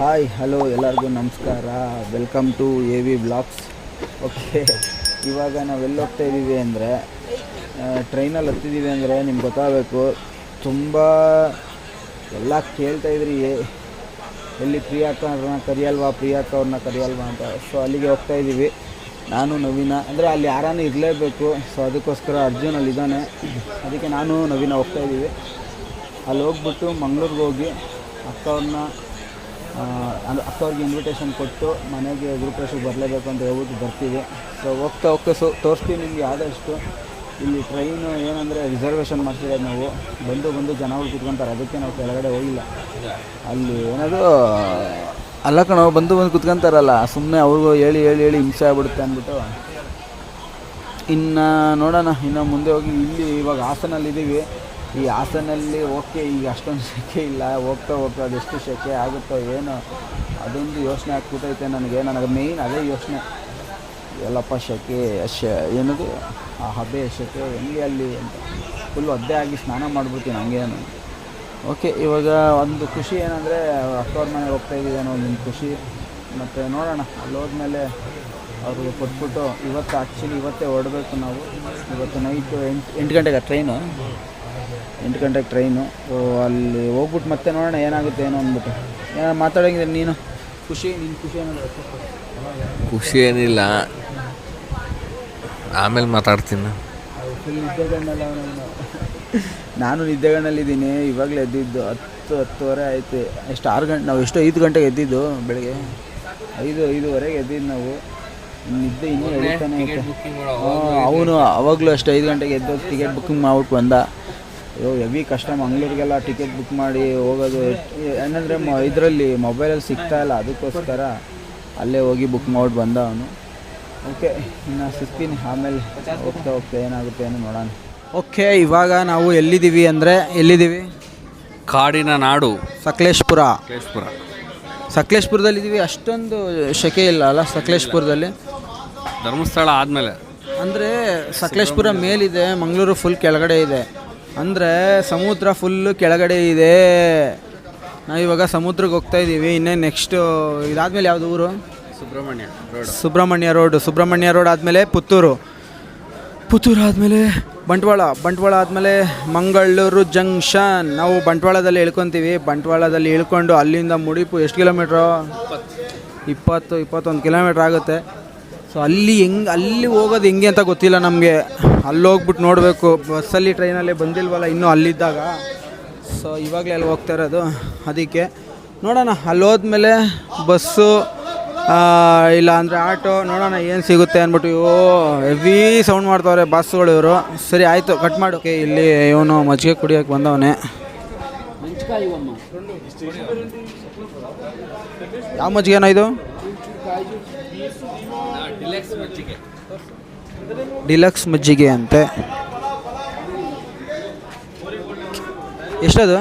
Hi hello ಎಲ್ಲರಿಗೂ ನಮಸ್ಕಾರ. Welcome to A V blogs okay ಇವಾಗ ನಾವು ಎಲ್ಲಿ ಹೋಗ್ತಾ ಇದ್ದೀವಿ ಅಂದರೆ ಟ್ರೈನಲ್ಲಿ ಹತ್ತಿದ್ದೀವಿ ಅಂದರೆ ನಿಮ್ಗೆ ಗೊತ್ತಾಗಬೇಕು, ತುಂಬ ಎಲ್ಲ ಕೇಳ್ತಾ ಇದ್ರಿ. ಎಲ್ಲಿ ಪ್ರಿಯಾಕ ಅವ್ರನ್ನ ಕರಿಯಲ್ವಾ ಪ್ರಿಯಾಕ ಅವ್ರನ್ನ ಕರಿಯಲ್ವಾ ಅಂತ. ಸೊ ಅಲ್ಲಿಗೆ ಹೋಗ್ತಾ ಇದ್ದೀವಿ ನಾನು ನವೀನ. ಅಂದರೆ ಅಲ್ಲಿ ಯಾರಾನು ಇರಲೇಬೇಕು. ಸೊ ಅದಕ್ಕೋಸ್ಕರ ಅರ್ಜುನ್ ಅಲ್ಲಿದ್ದಾನೆ ಅದಕ್ಕೆ ನಾನು ನವೀನ ಹೋಗ್ತಾ ಇದ್ದೀವಿ ಅಲ್ಲಿ ಹೋಗ್ಬಿಟ್ಟು ಮಂಗ್ಳೂರಿಗೆ ಹೋಗಿ ಅಕ್ಕ ಅವ್ರನ್ನ ಅಕ್ಕವ್ರಿಗೆ ಇನ್ವಿಟೇಷನ್ ಕೊಟ್ಟು ಮನೆಗೆ ಗೃಹಪ್ರವೇಶಕ್ಕೆ ಬರಲೇಬೇಕು ಅಂತ ಹೇಳ್ಬಿಟ್ಟು ಬರ್ತೀವಿ. ಸೊ ಹೋಗ್ತಾ ಹೋಗ್ತಾ ಸೊ, ತೋರಿಸ್ತೀವಿ ನಿಮಗೆ ಆದಷ್ಟು. ಇಲ್ಲಿ ಟ್ರೈನು ಏನಂದರೆ ರಿಸರ್ವೇಷನ್ ಮಾಡ್ತಿರೋದು ನಾವು. ಬಂದು ಬಂದು ಜನಗಳು ಕುತ್ಕೊಂತಾರೆ. ಅದಕ್ಕೆ ನಾವು ಕೆಳಗಡೆ ಹೋಗಿಲ್ಲ. ಅಲ್ಲಿ ಏನದು ಅಲ್ಲ ಕಣ, ಬಂದು ಬಂದು ಕುತ್ಕೊಂತಾರಲ್ಲ. ಸುಮ್ಮನೆ ಅವ್ರಿಗೂ ಹೇಳಿ ಹೇಳಿ ಹೇಳಿ ಹಿಂಸೆ ಆಗ್ಬಿಡುತ್ತೆ ಅಂದ್ಬಿಟ್ಟು. ಇನ್ನು ನೋಡೋಣ, ಇನ್ನು ಮುಂದೆ ಹೋಗಿ ಇಲ್ಲಿ ಇವಾಗ ಹಾಸನಲ್ಲಿ ಇದ್ದೀವಿ ಈ ಹಾಸನಲ್ಲಿ ಓಕೆ, ಈಗ ಅಷ್ಟೊಂದು ಸೆಕೆ ಇಲ್ಲ. ಹೋಗ್ತಾ ಹೋಗ್ತಾ ಅದೆಷ್ಟು ಸೆಕೆ ಆಗುತ್ತೋ ಏನೋ, ಅದೊಂದು ಯೋಚನೆ ಆಗ್ಬಿಟ್ಟೈತೆ ನನಗೆ. ನನಗೆ ಮೇಯ್ನ್ ಅದೇ ಯೋಚನೆ. ಎಲ್ಲಪ್ಪ ಸೆಕೆ ಏನದು? ಆ ಹಬೆ ಸೆಕೆ ಹೆಂಗೆ ಅಲ್ಲಿ ಅಂತ. ಫುಲ್ಲು ಒದ್ದೆ ಆಗಿ ಸ್ನಾನ ಮಾಡಿಬಿಡ್ತೀನಿ ಹಂಗೇನು ಓಕೆ, ಇವಾಗ ಒಂದು ಖುಷಿ ಏನಂದರೆ, ಅಕ್ಕವ್ರ ಮನೆಗೆ ಹೋಗ್ತಾ ಇದ್ದೀವಿ ಅನ್ನೋ ಒಂದು ಖುಷಿ. ಮತ್ತು ನೋಡೋಣ ಅಲ್ಲಿ ಹೋದ್ಮೇಲೆ ಅವ್ರಿಗೆ ಕೊಟ್ಬಿಟ್ಟು ಇವತ್ತು ಆ್ಯಕ್ಚುಲಿ ಇವತ್ತೇ ಹೊರಡಬೇಕು ನಾವು. ಇವತ್ತು ನೈಟು ಎಂಟು ಎಂಟು ಗಂಟೆಗೆ ಟ್ರೈನು ಎಂಟು ಗಂಟೆಗೆ ಟ್ರೈನು ಅಲ್ಲಿ ಹೋಗ್ಬಿಟ್ಟು ಮತ್ತೆ ನೋಡೋಣ ಏನಾಗುತ್ತೆ ಏನೋ ಅಂದ್ಬಿಟ್ಟು. ಏನೋ ಮಾತಾಡೋಂಗಿದೆ ನೀನು. ಖುಷಿ ನಿನ್ನ ಖುಷಿ ಏನಾದ್ರು ಖುಷಿ ಏನಿಲ್ಲ. ಆಮೇಲೆ ಮಾತಾಡ್ತೀನಿ. ನಾನು. ನಿದ್ದೆಗಣ್ಣಲ್ಲಿದ್ದೀನಿ ಇವಾಗಲೇ ಎದ್ದಿದ್ದು ಹತ್ತು ಹತ್ತುವರೆ ಆಯ್ತು. ಎಷ್ಟು ಆರು ಗಂಟೆ ನಾವು ಎಷ್ಟು ಐದು ಗಂಟೆಗೆ ಎದ್ದಿದ್ದು ಬೆಳಗ್ಗೆ. ಐದು ಐದುವರೆಗೆ ಎದ್ದಿದ್ದು ನಾವು. ನಿದ್ದೆ ಇನ್ನೂ ಎಳಿತಾನೆ ಅವನು ಅವಾಗಲೂ ಅಷ್ಟು ಐದು ಗಂಟೆಗೆ ಎದ್ದು ಟಿಕೆಟ್ ಬುಕ್ಕಿಂಗ್ ಮಾಡ್ಬಿಟ್ಟು ಬಂದ. ಅಯ್ಯೋ ಹೆವಿ ಕಷ್ಟ. ಮಂಗಳೂರಿಗೆಲ್ಲ ಟಿಕೆಟ್ ಬುಕ್ ಮಾಡಿ ಹೋಗೋದು ಏನಂದರೆ ಮ ಇದರಲ್ಲಿ ಮೊಬೈಲಲ್ಲಿ ಸಿಗ್ತಾ ಇಲ್ಲ. ಅದಕ್ಕೋಸ್ಕರ ಅಲ್ಲೇ ಹೋಗಿ ಬುಕ್ ಮಾಡಿ ಬಂದ ಅವನು. ಓಕೆ ಇನ್ನು ಸಿಗ್ತೀನಿ. ಆಮೇಲೆ ಹೋಗ್ತಾ ಹೋಗ್ತಾ ಏನಾಗುತ್ತೆ ಏನು ನೋಡೋಣ. ಓಕೆ ಇವಾಗ ನಾವು ಎಲ್ಲಿದ್ದೀವಿ ಅಂದರೆ ಎಲ್ಲಿದ್ದೀವಿ? ಕಾಡಿನ ನಾಡು. ಸಕಲೇಶ್ಪುರ. ಸಕಲೇಶ್ಪುರ. ಸಕಲೇಶ್ಪುರದಲ್ಲಿದ್ದೀವಿ. ಅಷ್ಟೊಂದು ಶೆಕೆ ಇಲ್ಲ ಅಲ್ಲ ಸಕಲೇಶ್ಪುರದಲ್ಲಿ? ಧರ್ಮಸ್ಥಳ ಆದಮೇಲೆ. ಅಂದರೆ ಸಕಲೇಶ್ಪುರ ಮೇಲಿದೆ ಮಂಗಳೂರು ಫುಲ್ ಕೆಳಗಡೆ ಇದೆ. ಅಂದರೆ ಸಮುದ್ರ ಫುಲ್ಲು ಕೆಳಗಡೆ ಇದೆ. ನಾವು ಇವಾಗ ಸಮುದ್ರಕ್ಕೆ ಹೋಗ್ತಾ ಇದ್ದೀವಿ. ಇನ್ನೇ ನೆಕ್ಸ್ಟು ಇದಾದಮೇಲೆ ಯಾವುದು ಊರು? Subrahmanya road Subrahmanya road Subrahmanya road ಆದಮೇಲೆ ಪುತ್ತೂರು. ಪುತ್ತೂರು ಆದಮೇಲೆ ಬಂಟ್ವಾಳ. ಬಂಟ್ವಾಳ ಆದಮೇಲೆ ಮಂಗಳೂರು ಜಂಕ್ಷನ್. ನಾವು ಬಂಟ್ವಾಳದಲ್ಲಿ ಇಳ್ಕೊತೀವಿ ಬಂಟ್ವಾಳದಲ್ಲಿ ಇಳ್ಕೊಂಡು ಅಲ್ಲಿಂದ ಮುಡಿಪು ಎಷ್ಟು ಕಿಲೋಮೀಟ್ರು? ಇಪ್ಪತ್ತು ಇಪ್ಪತ್ತೊಂದು ಕಿಲೋಮೀಟ್ರ್ ಆಗುತ್ತೆ. ಸೊ ಅಲ್ಲಿ ಹೆಂಗೆ, ಅಲ್ಲಿ ಹೋಗೋದು ಹೆಂಗೆ ಅಂತ ಗೊತ್ತಿಲ್ಲ ನಮಗೆ. ಅಲ್ಲಿ ಹೋಗ್ಬಿಟ್ಟು ನೋಡಬೇಕು. ಬಸ್ಸಲ್ಲಿ, ಟ್ರೈನಲ್ಲಿ ಬಂದಿಲ್ವಲ್ಲ ಇನ್ನೂ ಅಲ್ಲಿದ್ದಾಗ. ಸೊ ಇವಾಗಲೇ ಅಲ್ಲಿ ಹೋಗ್ತಾ ಇರೋದು. ಅದಕ್ಕೆ ನೋಡೋಣ. ಅಲ್ಲಿ ಹೋದ್ಮೇಲೆ ಬಸ್ಸು ಇಲ್ಲ ಅಂದರೆ ಆಟೋ, ನೋಡೋಣ ಏನು ಸಿಗುತ್ತೆ ಅಂದ್ಬಿಟ್ಟು ಓ ಹೆವಿ ಸೌಂಡ್ ಮಾಡ್ತಾವ್ರೆ ಬಸ್ಸುಗಳು ಇವರು. ಸರಿ, ಆಯಿತು ಕಟ್ ಮಾಡೋಕೆ ಇಲ್ಲಿ ಇವನು ಮಜ್ಜಿಗೆ ಕುಡಿಯೋಕೆ ಬಂದವನೇ. ಯಾವ ಮಜ್ಜಿಗೆ ಇದು? ಡಿಲಕ್ಸ್ ಮಜ್ಜಿಗೆ. ಅಂತೆ. ಎಷ್ಟದು?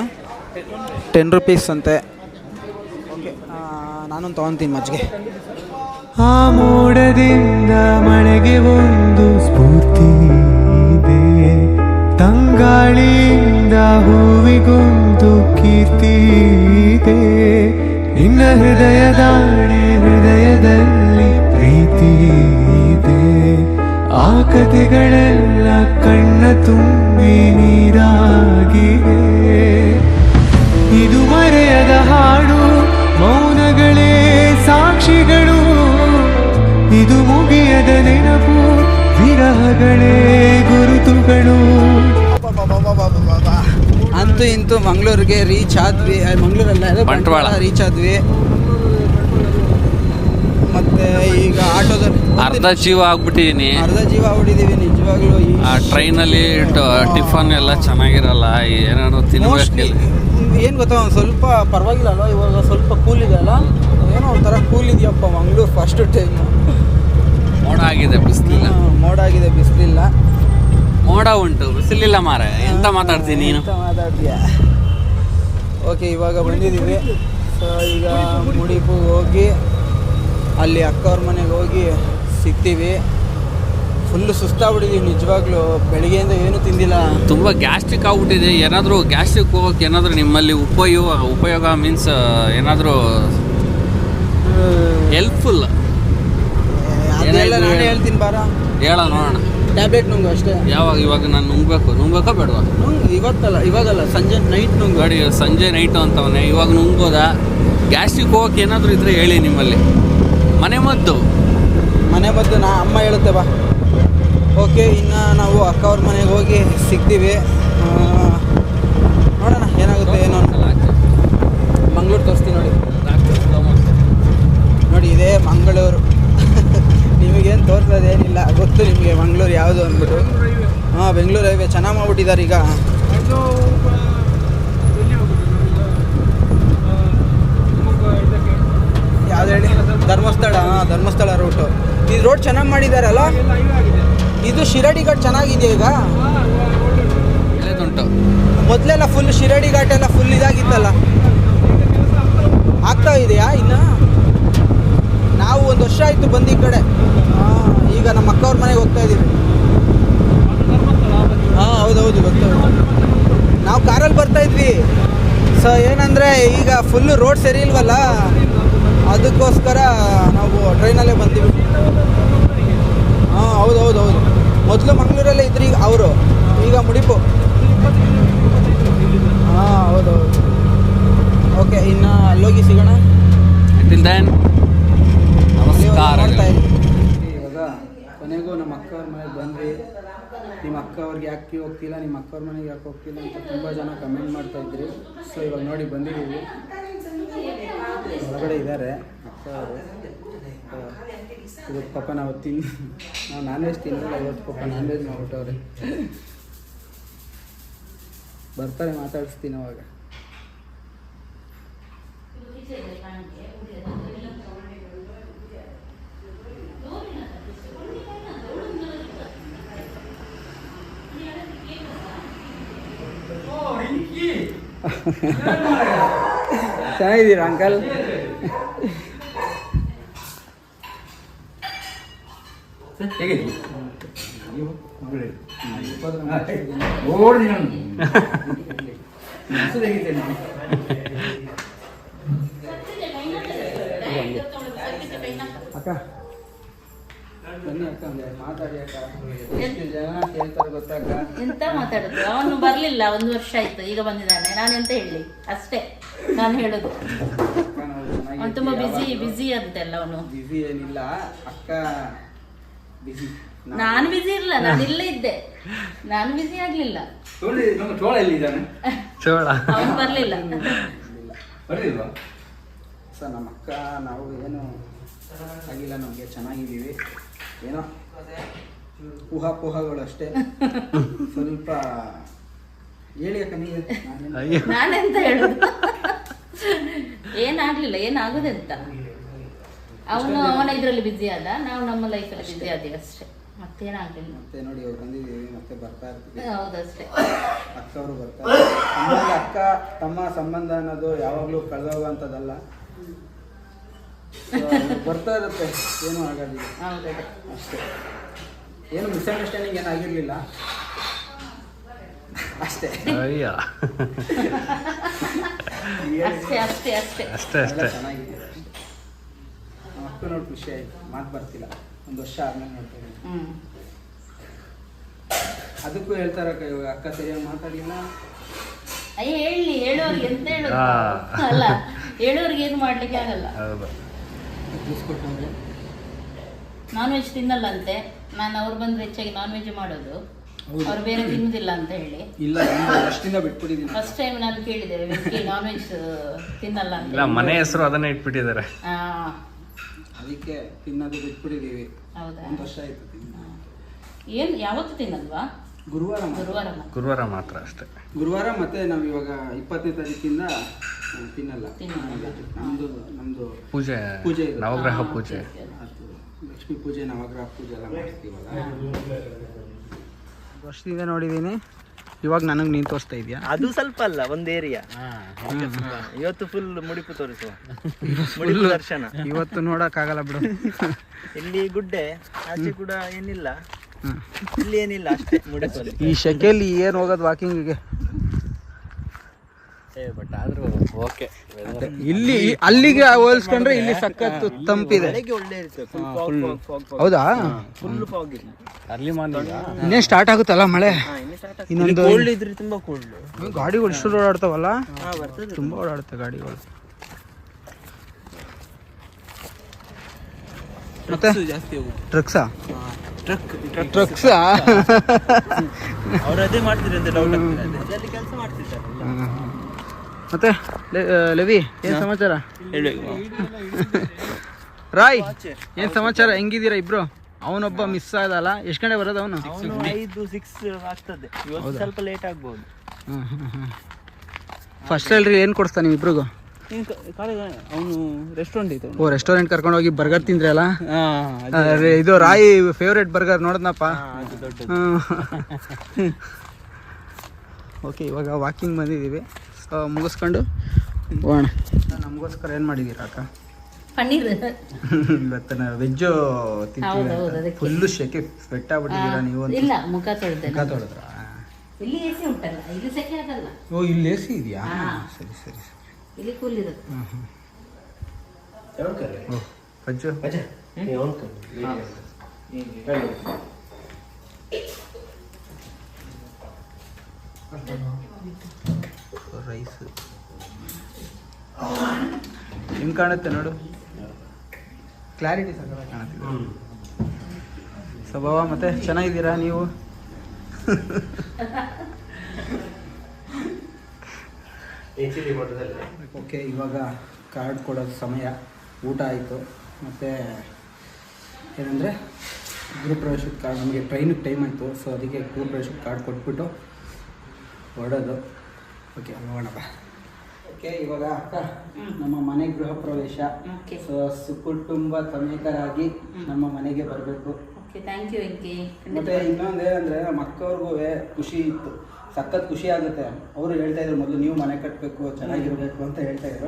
ಟೆನ್ ರುಪೀಸ್ ಅಂತೆ. ಓಕೆ ನಾನೊಂದು ತೊಗೊತೀನಿ ಮಜ್ಜಿಗೆ. ಆ ಮೋಡದಿಂದ ಮಳೆಗೆ ಒಂದು ಸ್ಫೂರ್ತಿ ಇದೆ. ತಂಗಾಳಿಯಿಂದ ಹೂವಿಗೊಂದು ಕೀರ್ತಿ ಇದೆ ನಿನ್ನ ಹೃದಯದಾಣೆ ಹೃದಯದಲ್ಲಿ ಪ್ರೀತಿಯಿದೆ. ಆ ಕಥೆಗಳೆಲ್ಲ ಕಣ್ಣ ತುಂಬಿ ನೀರಾಗಿದೆ. ಇದು ಮರೆಯದ ಹಾಡು, ಮೌನಗಳೇ ಸಾಕ್ಷಿಗಳು. ಇದು ಮುಗಿಯದ ನೆನಪು, ವಿರಹಗಳೇ ಗುರುತುಗಳು. ಅಂತೂ ಇಂತು ಮಂಗಳೂರಿಗೆ ರೀಚ್ ಆದ್ವಿ. ಮಂಗಳೂರಲ್ಲ ಬಂಟ್ವಾಳ. ರೀಚ್ ಆದ್ವಿ. ಮತ್ತೆ ಈಗ ಆಟೋದಲ್ಲಿ ಅರ್ಧ ಜೀವ ಆಗ್ಬಿಟ್ಟಿದ್ದೀನಿ ಅರ್ಧ ಜೀವ ಆಗ್ಬಿಟ್ಟಿದೀವಿ ನಿಜವಾಗ್ಲೂ. ಆ ಟ್ರೈನಲ್ಲಿ ಟಿಫನ್ ಎಲ್ಲ ಚೆನ್ನಾಗಿರಲ್ಲ ಏನಾದ್ರು ತಿನ್ಬೇಕಿಲ್ಲ ಏನು ಗೊತ್ತಾ ಒಂದು ಸ್ವಲ್ಪ ಪರವಾಗಿಲ್ಲ ಅಲ್ವಾ ಇವಾಗ ಸ್ವಲ್ಪ ಕೂಲ್ ಇದೆ ಅಲ್ಲ? ಏನೋ ಒಂಥರ ಕೂಲ್ ಇದೆಯಪ್ಪ ಮಂಗಳೂರು ಫಸ್ಟ್ ಟೈಮ್ ಮೋಡ ಆಗಿದೆ ಬಿಸಿಲಿಲ್ಲ. ಮೋಡ ಆಗಿದೆ. ಮೋಡ ಉಂಟು ಬಿಸಿಲಿಲ್ಲ ಮಾರ ಎಂತ ಮಾತಾಡ್ತೀನಿ ನೀನು? ಮಾತಾಡ್ತೀಯ? ಓಕೆ ಇವಾಗ ಬಂದಿದ್ದೀವಿ. ಸೊ ಈಗ ಮುಡಿಪು ಹೋಗಿ ಅಲ್ಲಿ ಅಕ್ಕವ್ರ ಮನೆಗೆ ಹೋಗಿ ಸಿಗ್ತೀವಿ. ಫುಲ್ಲು ಸುಸ್ತಾಗ್ಬಿಟ್ಟಿದ್ದೀವಿ ನಿಜವಾಗ್ಲೂ. ಬೆಳಿಗ್ಗೆಯಿಂದ ಏನೂ ತಿಂದಿಲ್ಲ. ತುಂಬ ಗ್ಯಾಸ್ಟ್ರಿಕ್ ಆಗ್ಬಿಟ್ಟಿದೆ. ಏನಾದರೂ ಗ್ಯಾಸ್ಟ್ರಿಕ್ ಹೋಗೋಕೆ ಏನಾದರೂ ನಿಮ್ಮಲ್ಲಿ ಉಪಯೋಗ ಉಪಯೋಗ ಮೀನ್ಸ್ ಏನಾದರೂ ಹೆಲ್ಪ್ಫುಲ್ ಅದೆಲ್ಲ ನಾನು ನಾನೇ ಹೇಳು? ಹೇಳ್ತೀನಿ ಬಾರ. ಹೇಳ ನೋಡೋಣ. ಟ್ಯಾಬ್ಲೆಟ್ ನುಂಗು ಅಷ್ಟೇ. ಯಾವಾಗ? ಇವಾಗ ನಾನು ನುಂಗ್ಬೇಕು. ನುಂಗ್ಬೇಕಾ ಬೇಡವಾ? ನುಂಗು ಇವತ್ತಲ್ಲ ಇವಾಗಲ್ಲ ಸಂಜೆ ನೈಟ್ ನುಂಗು. ಗಾಡಿ ಸಂಜೆ ನೈಟು ಅಂತವನೇ. ಇವಾಗ ನುಂಗ್ಬೋದಾ? ಗ್ಯಾಸ್ಟಿಕ್ ಹೋಗಕ್ಕೆ ಏನಾದರೂ ಇದ್ರೆ ಹೇಳಿ ನಿಮ್ಮಲ್ಲಿ. ಮನೆ ಮದ್ದು. ಮನೆ ಮದ್ದು ನಾ ಅಮ್ಮ ಹೇಳುತ್ತೆ ಬಾ. ಓಕೆ ಇನ್ನು ನಾವು ಅಕ್ಕ ಅವ್ರ ಮನೆಗೆ ಹೋಗಿ ಸಿಗ್ತೀವಿ. ನೋಡೋಣ ಏನಾಗುತ್ತೆ ಏನೋ ಮಂಗ್ಳೂರು ತೋರಿಸ್ತೀನಿ ನೋಡಿ. ನೋಡಿ ಇದೇ ಮಂಗಳೂರು. ನಿಮಗೇನು ತೋರಿಸೋದೇನಿಲ್ಲ ಗೊತ್ತು ನಿಮಗೆ ಮಂಗಳೂರು ಯಾವುದು ಅಂದ್ಬಿಟ್ಟು. ಹಾಂ ಬೆಂಗಳೂರು ಹೈವೇ. ಚೆನ್ನಾಗಿ ಮಾಡ್ಬಿಟ್ಟಿದ್ದಾರೆ ಈಗ. ಯಾವ್ದು ಹೇಳಿ? ಧರ್ಮಸ್ಥಳ. ಹಾಂ ಧರ್ಮಸ್ಥಳ ರೂಟು ಈ ರೋಡ್ ಚೆನ್ನಾಗಿ ಮಾಡಿದಾರಲ್ಲ? ಇದು ಶಿರಡಿ ಘಾಟ್ ಚೆನ್ನಾಗಿದೆ ಈಗ ಒಳ್ಳೇದುಂಟು ಮೊದಲೆಲ್ಲ ಫುಲ್ ಶಿರಡಿ ಘಾಟ್ ಎಲ್ಲ ಫುಲ್ ಇದಾಗಿತ್ತಲ್ಲ. ಆಗ್ತಾ ಇದೆಯಾ ಇನ್ನು? ನಾವು ಒಂದು ವರ್ಷ ಆಯಿತು ಬಂದು ಈ ಕಡೆ. ಈಗ ನಮ್ಮ ಅಕ್ಕವ್ರ ಮನೆಗೆ ಹೋಗ್ತಾ ಇದ್ದೀವಿ. ಹಾಂ ಹೌದೌದು ಗೊತ್ತೌದು ನಾವು ಕಾರಲ್ಲಿ ಬರ್ತಾ ಇದ್ವಿ. ಸೊ ಏನಂದರೆ ಈಗ ಫುಲ್ಲು ರೋಡ್ ಸರಿ ಇಲ್ವಲ್ಲ? ಅದಕ್ಕೋಸ್ಕರ ನಾವು ಟ್ರೈನಲ್ಲೇ ಬಂದೀವಿ. ಹಾಂ ಹೌದು ಹೌದು ಹೌದು. ಮೊದಲು ಮಂಗಳೂರಲ್ಲೇ ಇದ್ರಿ ಈಗ ಅವರು. ಈಗ ಮುಡಿಪು. ಹಾಂ ಹೌದು ಹೌದು. ಓಕೆ ಇನ್ನು ಅಲ್ಲೋಗಿ ಸಿಗೋಣ. ನಮಸ್ಕಾರ ನೋಡ್ತಾ ಇರಿ. ಇವಾಗ ಕೊನೆಗೂ ನಮ್ಮ ಅಕ್ಕ ಅವ್ರ ಮನೆಗೆ ಬಂದ್ವಿ ನಿಮ್ಮ ಅಕ್ಕ ಅವ್ರಿಗೆ ಯಾಕೆ ಹೋಗ್ತಿಲ್ಲ, ನಿಮ್ಮ ಅಕ್ಕವ್ರ ಮನೆಗೆ ಯಾಕೆ ಹೋಗ್ತಿಲ್ಲ ಅಂತ ತುಂಬ ಜನ ಕಮೆಂಟ್ ಮಾಡ್ತಾ ಇದ್ರಿ. ಸೊ ಇವಾಗ ನೋಡಿ ಬಂದಿದ್ದೀವಿ. ಹೊರಗಡೆ ಇದ್ದಾರೆ ಅಕ್ಕ ಅವರು. ಇವತ್ತು ಪಾಪ ನಾವು ತಿನ್, ನಾವು ನಾನ್ ವೆಜ್ ತಿನ್ನಲ್ಲ, ಇವತ್ತು ಪಾಪ ನಾನ್ ವೆಜ್ ಮಾಡ್ಬಿಟ್ಟವ್ರೆ ಬರ್ತಾರೆ ಮಾತಾಡಿಸ್ತೀನಿ ಅವಾಗ. ಚೆನ್ನಾಗಿದ್ದೀರಾ ಅಂಕಲ್ ಅಕ್ಕ ಎಂತ ಮಾತಾಡುದು? ಅವನು ಬರ್ಲಿಲ್ಲ ಒಂದು ವರ್ಷ ಆಯ್ತು ಈಗ ಬಂದಿದ್ದಾನೆ. ನಾನು ಎಂತ ಹೇಳಿ? ಅಷ್ಟೇ ನಾನು ಹೇಳುದು. ಅವನು ತುಂಬಾ ಬಿಸಿ ಬಿಸಿ ಅಂತೆಲ್ಲ ಅವನು. ಬಿಸಿ ಏನಿಲ್ಲ. ಅಕ್ಕ ಬಿಸಿ ನಾನು ಬಿಸಿ ಇರಲ್ಲ ನಾನು ಇಲ್ಲೇ ಇದ್ದೆ. ನಾನು ಬಿಸಿ ಆಗ್ಲಿಲ್ಲ. ಚೋಳ ಅವನು ಬರ್ಲಿಲ್ಲ. ಸರ್ ನಮ್ಮ ಅಕ್ಕ ನಾವು ಏನು ಆಗಿಲ್ಲ ನಮಗೆ ಚೆನ್ನಾಗಿದ್ದೀವಿ. ಏನೋ? ಊಹಾಪೋಹಗಳು ಅಷ್ಟೇ. ಸ್ವಲ್ಪ ಹೇಳಿ ಅಕ್ಕ ನೀವು. ನಾನೇನು- ನಾನೆಂತ ಹೇಳೋದು? ಏನಾಗ್ಲಿಲ್ಲ ಏನಾಗುದೆಂತ ಅವನು ಅವನ ಇದ್ರಲ್ಲಿ ಬಿಸಿ ಆದ ನಾವು ನಮ್ಮ ಲೈಫಲ್ಲಿ ಬಿಸಿ ಆದ್ವಿ ಅಷ್ಟೇ. ಮತ್ತೇನಾಗ್ಲಿಲ್ಲ ಮತ್ತೆ ನೋಡಿ ಅವ್ರು ಬಂದಿದ್ದೀವಿ ಮತ್ತೆ ಬರ್ತಾ ಇರ್ತೀವಿ. ಹೌದಷ್ಟೇ ಅಕ್ಕ ಅವರು ಬರ್ತಾರೆ ಅಕ್ಕ ತಮ್ಮ ಸಂಬಂಧ ಅನ್ನೋದು ಯಾವಾಗಲೂ ಕಳೆದೋಗಂತದಲ್ಲ So, ಬರ್ತಾ ಇರುತ್ತೆ. ಏನೂ ಆಗೋದಿಲ್ಲ. ಹೌದೌದು ಅಷ್ಟೇ. ಏನು ಮಿಸ್ಅಂಡರ್ಸ್ಟ್ಯಾಂಡಿಂಗ್ ಏನಾಗಿರಲಿಲ್ಲ ಅಷ್ಟೇ. ಅಯ್ಯ. ಅಷ್ಟೇ ಅಷ್ಟೇ ಅಷ್ಟೇ. ಅಷ್ಟೇ ಅಷ್ಟೇ. ಚೆನ್ನಾಗಿದೆ ಅಷ್ಟೇ. ನೋಡಿ ಖುಷಿ ಆಯ್ತು. ಮಾತು ಬರ್ತಿಲ್ಲ. ಒಂದು ವರ್ಷ ಆದ್ಮೇಲೆ ನೋಡ್ತಾ ಇದ್ದೀನಿ. ಹ್ಮ್. ಅದಕ್ಕೂ ಹೇಳ್ತಾರಕ್ಕ ಇವಾಗ ಅಕ್ಕ ಸರಿಯಾಗಿ ಮಾತಾಡಲಿಲ್ಲ ಅಯ್ಯ ಹೇಳಿ ಹೇಳೋರ್ಗೆ ಎಂತ ಹೇಳೋದು. ಅಲ್ಲ ಹೇಳೋರ್ಗೆ ಏನು ಮಾಡ್ಲಿಕ್ಕೆ ಆಗಲ್ಲ. ಹೌದು. ಜ್ಯೂಸ್ ಕೊಟ್ಟವ್ರೆ ನಾನ್ ವೆಜ್ ತಿನ್ನಲ್ಲಂತೆ ನಾನು ಅವ್ರು ಬಂದ್ರೆ ಹೆಚ್ಚಾಗಿ ನಾನ್ ವೆಜ್ ಮಾಡೋದು. ಹೌದು. ಅವ್ರು ಬೇರೆ ತಿನ್ನುದಿಲ್ಲ ಅಂತ ಹೇಳಿ. ಇಲ್ಲ ಬಿಟ್ಬಿಟ್ಟಿದ್ದೀನಿ. ಫಸ್ಟ್ ಟೈಮ್ ನಾನು ಕೇಳಿದ್ದೇವೆ ನಾನ್ ವೆಜ್ ತಿನ್ನಲ್ಲ ಅಂತ. ಇಲ್ಲ ಮನೆ ಹೆಸರು ಅದನ್ನೇ ಇಟ್ಬಿಟ್ಟಿದ್ದಾರೆ. ಆ, ಅದಕ್ಕೆ ತಿನ್ನೋದು ಬಿಟ್ಬಿಟ್ಟಿದ್ದೀವಿ. ಹೌದಾ? ಒಂದು ವರ್ಷ ಆಯ್ತು ತಿಂದು. ಏನ್ ಯಾವತ್ತು ತಿನ್ನಲ್ವಾ? ಗುರುವಾರ ಮಾತ್ರ. ಗುರುವಾರ ಮಾತ್ರ. ಗುರುವಾರ ಮಾತ್ರ ಅಷ್ಟೇ. ಗುರುವಾರ ಮತ್ತೆ ನಾವು ಇವಾಗ ಇಪ್ಪತ್ತನೇ ತಾರೀಕಿಂದ ತಿನ್ನಲ್ಲ. ನಮ್ದು ನಮ್ದು ಪೂಜೆ ಪೂಜೆ ಇದೆ. ನವಗ್ರಹ ಪೂಜೆ. ಅದು ಲಕ್ಷ್ಮೀ ಪೂಜೆ ನವಗ್ರಹ ಪೂಜೆ ಎಲ್ಲ ಮಾಡ್ತೀವಲ್ಲ. ವರ್ಷದಿಂದ ನೋಡಿದ್ದೀನಿ ಇವಾಗ ನನಗೆ ನೀನು ತೋರಿಸ್ತಾ ಇದೆಯಾ? ಅದು ಸ್ವಲ್ಪ ಅಲ್ಲ ಒಂದು ಏರಿಯಾ ಇವತ್ತು ಫುಲ್ ಮುಡಿಪು ತೋರಿಸುವ. ಮುಡಿಪು ದರ್ಶನ. ಇವತ್ತು ನೋಡೋಕ್ಕಾಗಲ್ಲ ಬಿಡು. ಇಲ್ಲಿ ಗುಡ್ಡೆ ಆಚೆ ಕೂಡ ಏನಿಲ್ಲ. ಹ್ಮ್. ಇಲ್ಲಿ ಏನಿಲ್ಲ ಅಷ್ಟೇ ಈ ಶೆಕೆಯಲ್ಲಿ ಏನು ಹೋಗೋದು ವಾಕಿಂಗಿಗೆ ಬಟ್ ಆದ್ರೂ ಓಕೆ ಇಲ್ಲಿ ಅಲ್ಲಿಗೆ ಹೋಲಿಸ್ಕೊಂಡ್ರೆ ಇಲ್ಲಿ ಸಖತ್ ತಂಪಿದೆ. ಬೆಳಗ್ಗೆ ಒಳ್ಳೆ ಇರುತ್ತೆ ಫುಲ್ ಫಾಗ್ ಫಾಗ್ ಹೌದಾ? ಫುಲ್ ಫಾಗ್ ಇಲ್ಲಿ. ಇನ್ನೇನು ಸ್ಟಾರ್ಟ್ ಆಗುತ್ತಲ್ಲ ಮಳೆ? ಇನ್ನು ಇನ್ನೊಂದು ಕೋಲ್ಡ್ ಇದ್ರೆ ತುಂಬಾ ಕೋಲ್ಡ್ ಗಾಡಿಗಳು ಇಷ್ಟು ಓಡಾಡ್ತಾವಲ್ಲ? ತುಂಬಾ ಓಡಾಡುತ್ತೆ ಗಾಡಿಗಳು. ಮತ್ತೆ? ಜಾಸ್ತಿ ಹೋಗುತ್ತೆ. ಟ್ರಕ್ಸಾ ಟ್ರಕ್ ಟ್ರಕ್ಸ್ ಅವ್ರು ಅದೇ ಮಾಡ್ತಿದ್ರೆ ಅಂತ ಡೌಟ್ ಆಗ್ತದೆ. ಕೆಲಸ ಮಾಡ್ತಿದ್ದಾರೆ. ಮತ್ತೆ ಲವಿ ಏನ್ ಸಮಾಚಾರ? ಹೇಳ್ಬೇಕು ರಾಯ್ ಏನ್ ಸಮಾಚಾರ? ಹೆಂಗಿದ್ದೀರಾ ಇಬ್ರು? ಅವನೊಬ್ಬ ಮಿಸ್ ಆದಲ್ಲ. ಎಷ್ಟು ಗಂಟೆ ಬರೋದು ಅವನು? ಅವನು ಐದು ಸಿಕ್ಸ್ ಆಗ್ತದೆ. ಇವತ್ತು ಸ್ವಲ್ಪ ಲೇಟ್ ಆಗ್ಬೋದು. ಫಸ್ಟ್ ಅಲ್ರಿ ಏನು ಕೊಡ್ತಾನೆ ನೀವು ಇಬ್ರಿಗೂ ಅವನು ರೆಸ್ಟೋರೆಂಟ್ ಇತ್ತು ಓ ರೆಸ್ಟೋರೆಂಟ್ ಕರ್ಕೊಂಡು ಹೋಗಿ ಬರ್ಗರ್ ತಿಂದ್ರೆ ಅಲ್ಲ ಇದು ರಾಯಿ ಫೇವ್ರೇಟ್ ಬರ್ಗರ್ ನೋಡದ್ನಪ್ಪ. ಓಕೆ ಇವಾಗ ವಾಕಿಂಗ್ ಬಂದಿದ್ದೀವಿ. ಸೊ ಮುಗಿಸ್ಕೊಂಡು ಹೋಗೋಣ. ನಮಗೋಸ್ಕರ ಏನು ಮಾಡಿದ್ದೀರಾ ಅಕ್ಕ? ಪನ್ನೀರ್. ಇವತ್ತು ವೆಜ್ಜು ತಿಂತೀವಿ. ಫುಲ್ಲು ಶೆಕೆ ಸ್ವೆಟ್ ಆಗ್ಬಿಟ್ಟಿದ್ದೀರಾ ನೀವು ಅಂತ. ಇಲ್ಲ ಮುಖ ತೊಳ್ದೆ ಮುಖ ತೊಳೆದ್ರಾ? ಇಲ್ಲಿ ಎಸಿ ಉಂಟಲ್ಲ ಇಲ್ಲಿ ಸೆಕೆ ಆಗಲ್ಲ ಓ ಇಲ್ಲಿ ಎ ಸಿ ಇದೆಯಾ ಸರಿ ಸರಿ ಸರಿ. ಇಲ್ಲಿ ಕೂಲ್ ಇರುತ್ತೆ ಓ ಪಜ್ಜು ರೈಸ್. ಹೆಂಗೆ ಕಾಣುತ್ತೆ ನೋಡು. ಕ್ಲಾರಿಟಿ ಸಕಲ ಸ್ವಭಾವ ಮತ್ತೆ ಚೆನ್ನಾಗಿದ್ದೀರಾ ನೀವು? ಓಕೆ ಇವಾಗ ಕಾರ್ಡ್ ಕೊಡೋದು ಸಮಯ. ಊಟ ಆಯಿತು. ಮತ್ತು ಏನಂದರೆ ಗೃಹಪ್ರವೇಶದ ಕಾರ್ಡ್ ನಮಗೆ ಟ್ರೈನಿಗೆ ಟೈಮ್ ಆಯಿತು. ಸೊ ಅದಕ್ಕೆ ಗೃಹಪ್ರವೇಶದ ಕಾರ್ಡ್ ಕೊಟ್ಬಿಟ್ಟು ಹೊರಡೋದು. ಓಕೆ ನೋಡೋಣ ಓಕೆ ಇವಾಗ ಅಕ್ಕ ನಮ್ಮ ಮನೆ ಗೃಹ ಪ್ರವೇಶ. ಓಕೆ ಸೊ ಸುಕುಟುಂಬ ಸಮೇತರಾಗಿ ನಮ್ಮ ಮನೆಗೆ ಬರಬೇಕು. ಓಕೆ ಥ್ಯಾಂಕ್ ಯು ವೆಂಕಿ ಮತ್ತೆ ಇನ್ನೊಂದು ಏನಂದ್ರೆ ನಮ್ಮ ಅಕ್ಕವ್ರಿಗೂ ಖುಷಿ ಇತ್ತು. ಸಖತ್ ಖುಷಿ ಆಗುತ್ತೆ. ಅವರು ಹೇಳ್ತಾ ಇದ್ರು ಮೊದಲು ನೀವು ಮನೆ ಕಟ್ಟಬೇಕು ಚೆನ್ನಾಗಿರ್ಬೇಕು ಅಂತ ಹೇಳ್ತಾ ಇದ್ರು.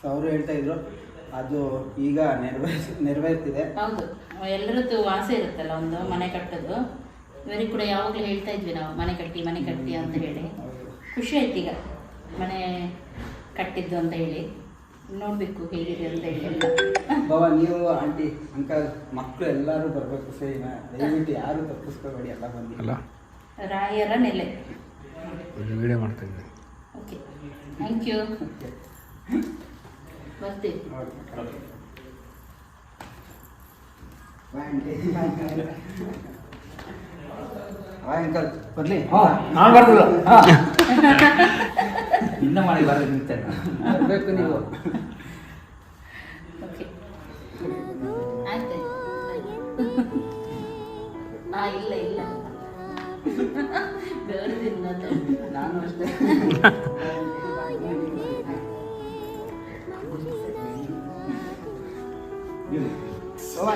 ಸೊ ಅವರು ಹೇಳ್ತಾ ಇದ್ರು ಅದು ಈಗ ನೆರವೇರಿಸಿ ನೆರವೇರ್ತಿದೆ. ಹೌದು. ಎಲ್ಲರದ್ದು ಆಸೆ ಇರುತ್ತಲ್ಲ ಒಂದು ಮನೆ ಕಟ್ಟೋದು. ಇವರಿಗೆ ಕೂಡ ಯಾವಾಗಲೂ ಹೇಳ್ತಾ ಇದ್ವಿ ನಾವು ಮನೆ ಕಟ್ಟಿ ಮನೆ ಕಟ್ಟಿ ಅಂತ ಹೇಳಿ. ಖುಷಿ ಆಯ್ತು ಈಗ. ಮನೆ ಕಟ್ಟಿದ್ದು ಅಂತ ಹೇಳಿ. ನೋಡಬೇಕು ಹೇಗಿದೆ ಅಂತ ಹೇಳಿ. ಬಾಬಾ ನೀವು ಆಂಟಿ ಅಂಕಲ್ ಮಕ್ಕಳು ಎಲ್ಲರೂ ಬರಬೇಕು ಸೇಮ ದಯವಿಟ್ಟು ಯಾರು ತಪ್ಪಿಸ್ಕೋಬೇಡಿ ಎಲ್ಲ ಬಂದಿಲ್ಲ ರಾಯರ ನೆಲೆ. ವಿಡಿಯೋ ಮಾಡ್ತಾ ಇದ್ದೀನಿ. ಓಕೆ. ಥ್ಯಾಂಕ್ ಯು ಬರ್ತೀವಿ. ಅಂಕಲ್ ಬರಲಿ. ನಾನು ಬರ್ತಿಲ್ಲ. ಇನ್ನ ಮಾಡಿ ಬರಬೇಕು ನೀವು. ಹಾ ಇಲ್ಲ ಇಲ್ಲ. ಬೆವರು ತಿನ್ನೋದು. ನಾನು ಅಷ್ಟೇ.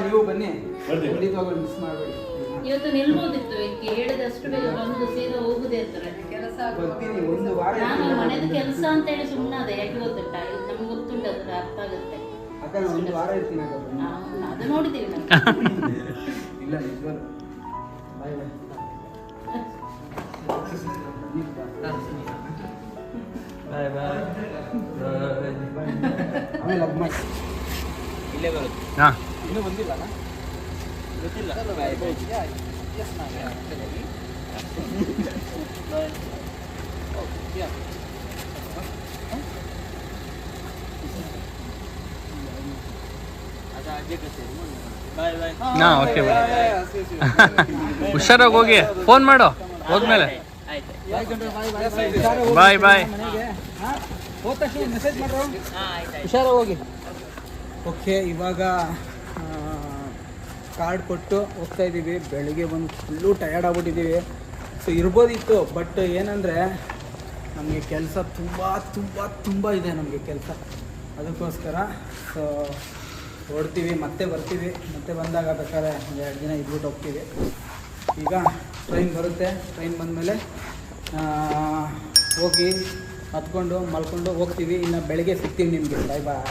ನೀವು ಬನ್ನಿ. ಖಂಡಿತವಾಗ್ಲೂ ಮಿಸ್ ಮಾಡಬೇಡಿ. ಇವತ್ತು ನಿಲ್ಬೋದಿತ್ತು ಏಕೆ ಹೇಳಿದಷ್ಟು ಬೇಗ ಬಂದು ಸೀದಾ ಹೋಗುದೇ ಅಂತಾರೆ ಕೆಲಸ ಬರ್ತೀನಿ ಒಂದು ವಾರ ನಾನು ಮನೆದು ಕೆಲಸ ಅಂತ ಹೇಳಿ ಅದೇ ಯಾಕೆ ಗೊತ್ತುಂಟ? ನಮ್ಗೆ ಗೊತ್ತುಂಟು ಅದ್ರ ಅರ್ಥ ಆಗುತ್ತೆ. ಅಕ್ಕ ನಾನು ಒಂದು ವಾರ ಇರ್ತೀನಿ ನಾವು ಅದು ನೋಡಿದ್ದೀವಿ ಇಲ್ಲ ನಿಜವಾಗ್ಲೂ. ಬಾಯ್ ಬಾಯ್ ಬಾಯ್ ಬಾಯ್ ಆಮೇಲೆ ಅಮ್ಮ ಇಲ್ಲೇ ಬರುತ್ತೆ ಹಾಂ ಇನ್ನೂ ಬಂದಿಲ್ಲ ಅಲ್ಲ? ಗೊತ್ತಿಲ್ಲ ಬಾಯ್ ಬಾಯ್ ಹಾಂ ಓಕೆ ಹುಷಾರಾಗಿ ಹೋಗಿ ಫೋನ್ ಮಾಡು. ಹೋದ್ಮೇಲೆ. ಆಯ್ತು. ಬಾಯ್ ಬಾಯ್ ಮನೆಗೆ. ಹಾ? ಮೆಸೇಜ್ ಮಾಡ್ರು. ಹಾಂ ಆಯ್ತು ಹುಷಾರಾಗಿ ಹೋಗಿ. ಓಕೆ ಇವಾಗ ಕಾರ್ಡ್ ಕೊಟ್ಟು ಹೋಗ್ತಾ ಇದ್ದೀವಿ. ಬೆಳಿಗ್ಗೆ ಬಂದು ಫುಲ್ಲು ಟಯರ್ಡ್ ಆಗ್ಬಿಟ್ಟಿದ್ದೀವಿ. ಸೊ ಇರ್ಬೋದಿತ್ತು ಬಟ್ ಏನಂದರೆ ನಮಗೆ ಕೆಲಸ ತುಂಬ ತುಂಬ ತುಂಬ ಇದೆ ನಮಗೆ ಕೆಲಸ. ಅದಕ್ಕೋಸ್ಕರ ಸೊ ಹೊಡ್ತೀವಿ ಮತ್ತೆ ಬರ್ತೀವಿ, ಮತ್ತೆ ಬಂದಾಗ ಬೇಕಾದ್ರೆ ಒಂದು ಎರಡು ದಿನ ಇದ್ಬಿಟ್ಟು ಹೋಗ್ತೀವಿ. ಈಗ ಟ್ರೈನ್ ಬರುತ್ತೆ ಟ್ರೈನ್ ಬಂದಮೇಲೆ ಹೋಗಿ ಹತ್ಕೊಂಡು ಮಲ್ಕೊಂಡು ಹೋಗ್ತೀವಿ. ಇನ್ನು ಬೆಳಗ್ಗೆ ಸಿಗ್ತೀವಿ ನಿಮಗೆ. ಬಾಯ್ ಬಾಯ್